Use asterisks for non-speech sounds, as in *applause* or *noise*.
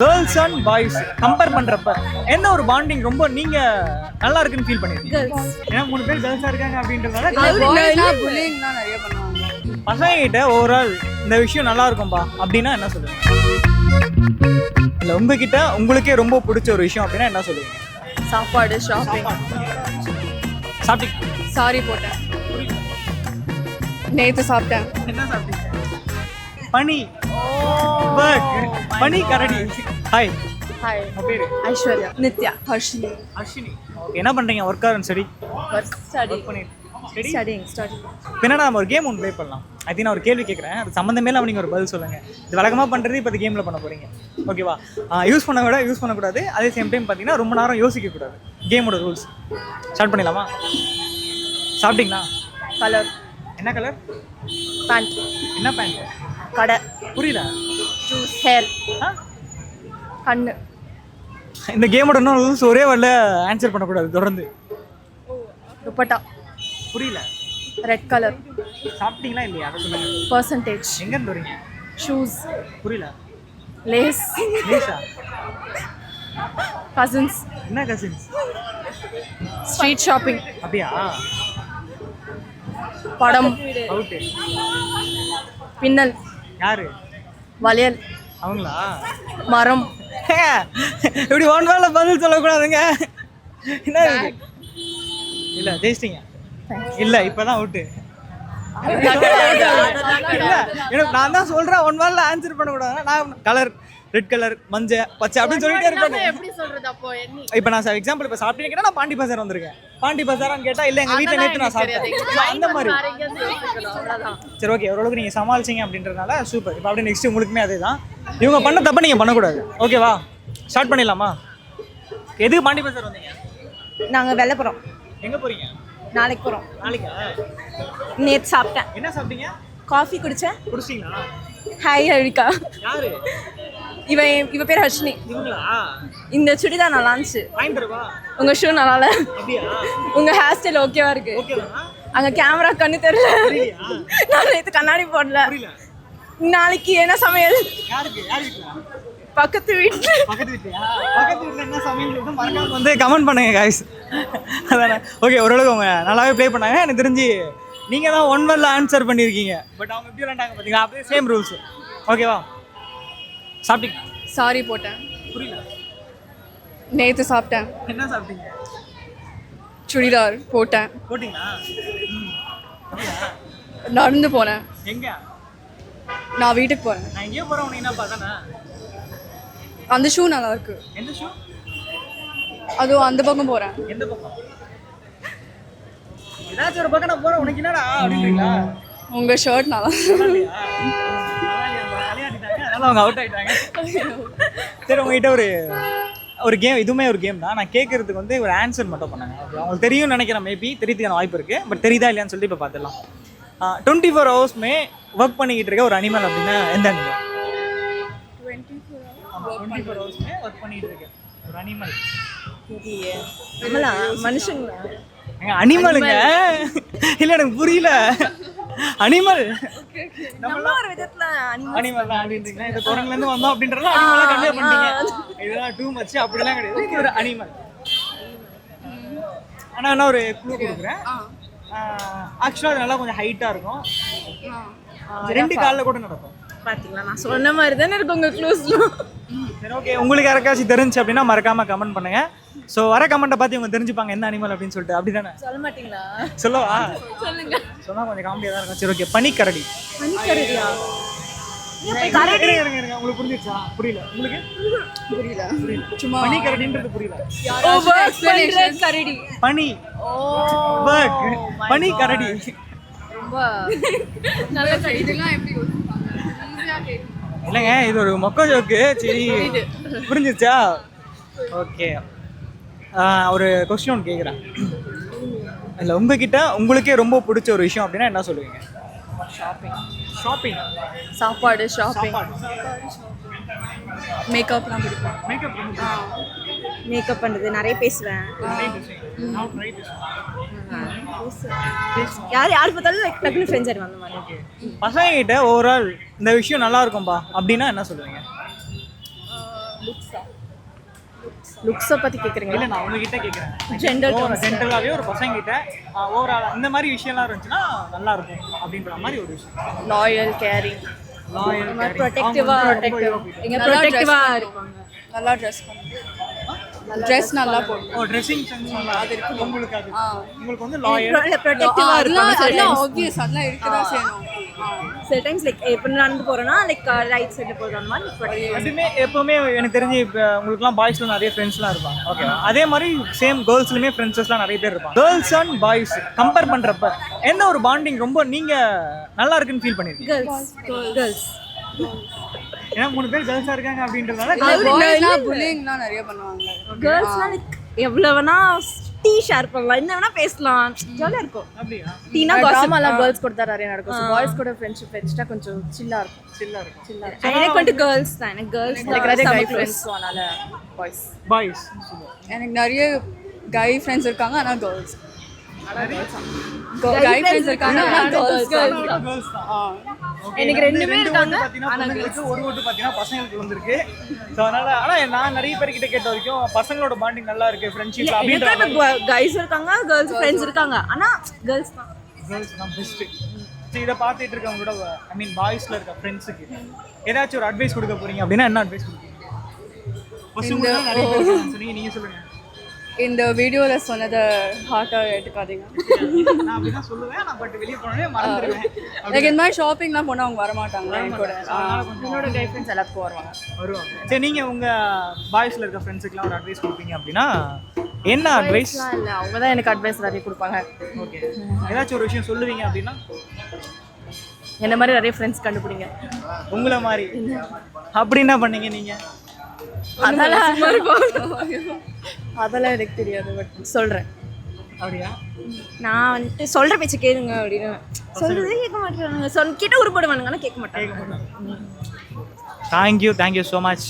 Girls and boys compare பண்றப்ப என்ன ஒரு பாண்டிங் ரொம்ப நீங்க நல்லா இருக்குன்னு ஃபீல் பண்ணிருக்கீங்க. ஏன்னா மூணு பேர் கேர்ள்ஸா இருக்காங்க அப்படின்றதால பசங்க கிட்ட ஓவரால் இந்த விஷயம் நல்லா இருக்கும்பா அப்படின்னா என்ன சொல்லுவீங்க? இல்ல உங்ககிட்ட உங்களுக்கே ரொம்ப பிடிச்ச ஒரு விஷயம் அப்படின்னா என்ன சொல்லுவீங்க? சாப்பாடு ஷாப்பிங் சாப்பிட்டீங்க சாரி போட்டேன். நேத்து சாப்பிட்டேன். என்ன சாப்பிட்டீங்க? பனி. Work. பனி கரடி ஹாய் ஹாய் பேரு ஐஸ்வர்யா நித்யா ஹர்ஷினி அஸ்வினி என்ன பண்றீங்க work or study study study studying study பின்னாடி நம்ம ஒரு கேம் ஒன்று ப்ளே பண்ணலாம் திங்க் நான் ஒரு கேள்வி கேட்குறேன் அது சம்மந்தமே இல்லாம நீங்கள் ஒரு பதில் சொல்லுங்கள் இது வழக்கமாக பண்ணுறது இப்போ கேமில் பண்ண போகிறீங்க ஓகேவா யூஸ் பண்ண விட யூஸ் பண்ணக்கூடாது அதே சேம் டைம் பார்த்தீங்கன்னா ரொம்ப நேரம் யோசிக்கக்கூடாது கேமோட ரூல்ஸ் ஸ்டார்ட் பண்ணிடலாமா சாப்பிட்டீங்களா கலர் என்ன கலர் பேண்ட் என்ன பேண்ட் கடை புரியல ஜூஸ் ஹேர் கண்ணு. இந்த கேமோட இன்னும் ரூல்ஸ் ஒரே வரல ஆன்சர் பண்ணக்கூடாது தொடர்ந்து. துப்பட்டா. புரியல. ரெட் கலர் சாப்பிட்டீங்களா இல்லையா? அதை சொல்லுங்க. பர்சன்டேஜ் எங்கேருந்து வரீங்க? ஷூஸ் புரியல. லேஸ் லேஷா கசின்ஸ் என்ன கசின்ஸ் ஸ்ட்ரீட் ஷாப்பிங் அப்படியா? படம். பின்னல் யாரு? வளையல். அவங்களா? மரம். இப்படி ஒன் வேலை பதில் சொல்லக்கூடாதுங்க. என்ன இல்ல ஜெயிச்சிட்டீங்க. இல்ல இப்பதான் அவுட்டு நான் தான் சொல்றேன் ஒன் வேலை ஆன்சர் பண்ணக்கூடாது நான் கலர் ரெட் கலர் மஞ்சள் பச்சை அப்படின்னு சொல்லிட்டே இருப்பேன். எப்படி சொல்றது அப்போ எண்ணி? இப்போ நான் எக்ஸாம்பிள் இப்போ சாப்பிட்டீங்க கேட்டா நான் பாண்டி பசார் வந்திருக்கேன். பாண்டி பசாரான்னு கேட்டா இல்ல எங்க வீட்ல நேத்து நான் சாப்பிட்டேன். அந்த மாதிரி. சரி ஓகே ஓரளவுக்கு நீங்க சமாளிச்சீங்க அப்படின்றதுனால சூப்பர் இப்போ அப்படியே நெக்ஸ்ட் உங்களுக்குமே அதே தான் இவங்க பண்ண தப்ப நீங்க பண்ணக்கூடாது. ஓகேவா ஸ்டார்ட் பண்ணிடலாமா? எதுக்கு பாண்டி பசார் வந்தீங்க? நாங்கள் வெள்ளப்புறம் எங்க போறீங்க? நாளைக்கு போகிறோம் நாளைக்கா? நேற்று சாப்பிட்டேன். என்ன சாப்பிட்டீங்க? காஃபி குடித்தேன் குடிச்சிங்களா ஹாய் ஹரிகா யாரு? இவன் இவ பேர் ஹர்ஷினி இந்த சுடிதார் நல்லா இருந்துச்சு. உங்கள் ஷூ நல்லா இல்லை உங்கள் ஹேர் ஸ்டைல் ஓகேவா இருக்கு. அங்கே கேமரா கண்ணு தெரியல. நான் நேற்று கண்ணாடி போடல. நாளைக்கு என்ன சமையல்? பக்கத்து வீட்டில் பக்கத்து வீட்ல என்ன சமையல் வந்து கமெண்ட் பண்ணுங்க காய்ஸ் அதானே ஓகே ஓரளவுக்கு அவங்க நல்லாவே ப்ளே பண்ணாங்க. எனக்கு தெரிஞ்சு நீங்கள் தான் ஒன் வேர்டில் ஆன்சர் பண்ணியிருக்கீங்க பட் அவங்க எப்படி விளாண்டாங்க பார்த்தீங்களா அப்படியே சேம் ரூல்ஸ் ஓகேவா சாப்பிட்டீங்க சாரி போட்டேன். புரியல. நேத்து சாப்பிட்டேன். என்ன சாப்பிட்டீங்க? சுடிதார் போட்டேன். போட்டிங்களா? நடந்து போனேன். எங்க? நான் வீட்டுக்கு போறேன். நான் எங்கேயோ போகிறேன் உனக்கு என்ன பார்த்தானே? அந்த ஷூ நல்லா இருக்கு. எந்த ஷூ அதுவும் அந்த பக்கம் போறேன். எந்த பக்கம்? ஏதாச்சும் ஒரு பக்கம் நான் போகிறேன் உனக்கு என்னடா அப்படின்றீங்களா? உங்க ஷர்ட் நல்லா அதனால அவங்க அவுட் ஆயிட்டாங்க. சரி உங்ககிட்ட ஒரு ஒரு கேம் இதுவுமே ஒரு கேம் தான். நான் கேட்கறதுக்கு வந்து ஒரு ஆன்சர் மட்டும் பண்ணாங்க அவங்களுக்கு தெரியும்னு நினைக்கிறேன் மேபி தெரியறதுக்கான வாய்ப்பு இருக்கு. பட் தெரியுதா இல்லையான்னு சொல்லிட்டு இப்போ பார்த்துடலாம். டுவெண்ட்டி ஃபோர் ஹவர்ஸ்மே ஒர்க் பண்ணிக்கிட்டு இருக்க ஒரு அனிமல் அப்படின்னா எந்த அனிமல் டுவெண்ட்டி ஃபோர் ஹவர்ஸ்மே ஒர்க் பண்ணிட்டு இருக்கேன் ஒரு அனிமல் நம்மளா மனுஷங்களா? அனிமலுங்க இல்லை எனக்கு புரியல. அனிமல் *laughs* நம்ம ஒரு விதத்தில் அனிமல் தான் அப்படின்றீங்களா இந்த குரங்குல இருந்து வந்தோம் அப்படின்றத அனிமலா கன்வே பண்ணிட்டீங்க. இதெல்லாம் டூ மச் அப்படிலாம் கிடையாது. இது ஒரு அனிமல் ஆனா என்ன ஒரு க்ளூ கொடுக்குறேன். ஆக்சுவலாக அது நல்லா கொஞ்சம் ஹைட்டாக இருக்கும். ரெண்டு காலில் கூட நடக்கும். பார்த்தீங்களா நான் சொன்ன மாதிரி தானே இருக்கு உங்கள் க்ளூஸ்லாம் சரி ஓகே உங்களுக்கு யாருக்காச்சும் தெரிஞ்சு அப்படின்னா மறக்காம கமெண்ட் பண்ணுங்க. ஸோ வர கமெண்ட்டை பார்த்து இவங்க தெரிஞ்சுப்பாங்க என்ன அனிமல் அப்படின்னு சொல்லிட்டு. அப்படி தானே சொல்ல மாட்டீங்களா? சொல்லவா? சொல்லுங்க. சொன்னா கொஞ்சம் காமெடியாக தான் இருக்கும். சரி ஓகே பனிக்கரடி. பனிக்கரடியா. உங்களுக்கு புரிஞ்சிருச்சா? புரியல. உங்களுக்கு? புரியல. புரியல. சும்மா பனிக்கரடின்றது புரியல. கரடி. பனி. Work. பனி கரடி ரொம்ப நல்ல இதெல்லாம் எப்படி இல்லைங்க இது ஒரு மொக்க ஜோக்கு சரி. புரிஞ்சிருச்சா? ஓகே ஒரு கொஸ்டின் ஒன்று கேட்குறேன் இல்லை உங்ககிட்ட உங்களுக்கே ரொம்ப பிடிச்ச ஒரு விஷயம் அப்படின்னா என்ன சொல்லுவீங்க? ஷாப்பிங் ஷாப்பிங் சாப்பாடு ஷாப்பிங் மேக்கப்லாம் பிடிக்கும். மேக்கப் மேக்கப் பண்ணுறது நிறைய பேசுவேன். யார் யார் பார்த்தாலும் டக்குனு ஃப்ரெண்ட்ஸ் ஆயிடுவாங்க அந்த மாதிரி. பசங்க கிட்ட ஓவரால் இந்த விஷயம் நல்லா இருக்கும்பா அப்படின்னா என்ன சொல்லுவீங்க? லுக்ஸை பற்றி கேட்குறீங்களா இல்லை நான் உங்ககிட்ட கேட்குறேன் Gender ஜென்ரலாகவே ஒரு பசங்க கிட்ட ஓவரால் இந்த மாதிரி விஷயம்லாம் இருந்துச்சுன்னா நல்லா இருக்கும் அப்படின்ற மாதிரி ஒரு விஷயம். லாயல் கேரிங் லாயல் ப்ரொடெக்டிவாக எங்க ப்ரொடெக்டிவாக இருப்பாங்க நல்லா ட்ரெஸ் ட்ரெஸ் நல்லா போடும் ஓ ட்ரெஸ்ஸிங் சென்ஸ் நல்லா இருக்கு. உங்களுக்கு அது. உங்களுக்கு வந்து லாயல் ப்ரொடெக்டிவாக இருப்பாங்க அதெல்லாம் ஆப்வியஸ் அதெல்லாம் இருக்கதான் செய்யணும். சில டைம்ஸ் லைக் இப்போ நடந்து போகிறோன்னா லைக் ரைட் சைடு போகிறது அந்த மாதிரி. எப்பவுமே எப்பவுமே எனக்கு தெரிஞ்சு இப்போ உங்களுக்குலாம் பாய்ஸ்ல நிறைய ஃப்ரெண்ட்ஸ்லாம் இருப்பாங்க. ஓகே அதே மாதிரி சேம் கேர்ள்ஸ்லையுமே ஃப்ரெண்ட்ஸஸ்லாம் நிறைய பேர் இருப்பாங்க. கேர்ள்ஸ் அண்ட் பாய்ஸ் கம்பேர் பண்ணுறப்ப என்ன ஒரு பாண்டிங் ரொம்ப நீங்கள் நல்லா இருக்குன்னு ஃபீல் பண்ணிருக்கீங்க? கேர்ள்ஸ் கேர்ள்ஸ் ஏன்னா மூணு பேர் கேர்ள்ஸாக இருக்காங்க புல்லிங்லாம் நிறைய பண்ணுவாங்க. கேர்ள்ஸ்லாம் எவ்வளோ வேணா டீ ஷேர் பண்ணலாம் என்ன வேணா பேசலாம். ஜாலியாக இருக்கும். அப்படியா? டீனா ட்ராமாலாம் கேர்ள்ஸ் கூட தான் நிறைய நடக்கும். பாய்ஸ் கூட ஃப்ரெண்ட்ஷிப் வச்சுட்டா கொஞ்சம் சில்லா இருக்கும். சில்லா இருக்கும். சில்லா எனக்கு வந்து கேர்ள்ஸ் தான். எனக்கு கேர்ள்ஸ் எனக்கு நிறைய கை ஃப்ரெண்ட்ஸ் அதனால. பாய்ஸ் பாய்ஸ் எனக்கு நிறைய கை ஃப்ரெண்ட்ஸ் இருக்காங்க ஆனால் கேர்ள்ஸ் கை ஃப்ரெண்ட்ஸ் இருக்காங்க ஆனால் கேர்ள்ஸ் கேர்ள்ஸ் தான். எனக்கு ரெண்டுமே இருக்காங்க. பொண்ணுங்களுக்கு ஒரு ஓட்டு பார்த்தீங்கன்னா பசங்களுக்கு வந்திருக்கு. ஸோ அதனால ஆனால் நான் நிறைய பேர்கிட்ட கேட்ட வரைக்கும் பசங்களோட பாண்டிங் நல்லா இருக்கு ஃப்ரெண்ட்ஷிப் அப்படின்ற கைஸ் இருக்காங்க கேர்ள்ஸ் ஃப்ரெண்ட்ஸ் இருக்காங்க. ஆனா கேர்ள்ஸ் தான். கேர்ள்ஸ் தான் பெஸ்ட்டு இதை பார்த்துட்டு இருக்கவங்களோட ஐ மீன் பாய்ஸில் இருக்க ஃப்ரெண்ட்ஸுக்கு ஏதாச்சும் ஒரு அட்வைஸ் கொடுக்க போறீங்க அப்படின்னா என்ன அட்வைஸ் கொடுப்பீங்க? நீங்கள் சொல்லுங்க. இந்த வீடியோவில் சொன்னதை ஹார்ட்டாக எடுத்துக்காதீங்க. நான் அப்படிதான் சொல்லுவேன். நான் பட் வெளியே போனே மறந்துடுவேன் *laughs* எனக்கு இந்த மாதிரி ஷாப்பிங்லாம் போனால் அவங்க வரமாட்டாங்க என் கூட. என்னோட கை ஃப்ரெண்ட்ஸ் எல்லாத்துக்கும் வருவாங்க. வருவாங்க. சரி நீங்கள் உங்கள் பாய்ஸில் இருக்க ஃப்ரெண்ட்ஸுக்குலாம் ஒரு அட்வைஸ் கொடுப்பீங்க அப்படின்னா என்ன அட்வைஸ் இல்லை. அவங்க தான் எனக்கு அட்வைஸ் நிறைய கொடுப்பாங்க. ஓகே ஏதாச்சும் ஒரு விஷயம் சொல்லுவீங்க அப்படின்னா? என்ன மாதிரி நிறைய ஃப்ரெண்ட்ஸ் கண்டுபிடிங்க. உங்களை மாதிரி. அப்படி என்ன பண்ணீங்க நீங்கள் அதெல்லாம் அதெல்லாம் எனக்கு தெரியாது பட் சொல்கிறேன் அப்படியா? நான் வந்துட்டு சொல்ற பேச்சு கேளுங்க அப்படின்னு. சொல்றதே கேட்க மாட்டேங்கிறாங்க. சொல் கேட்ட உருப்படுவானுங்க ஆனா கேட்க மாட்டாங்க. Thank you thank you so much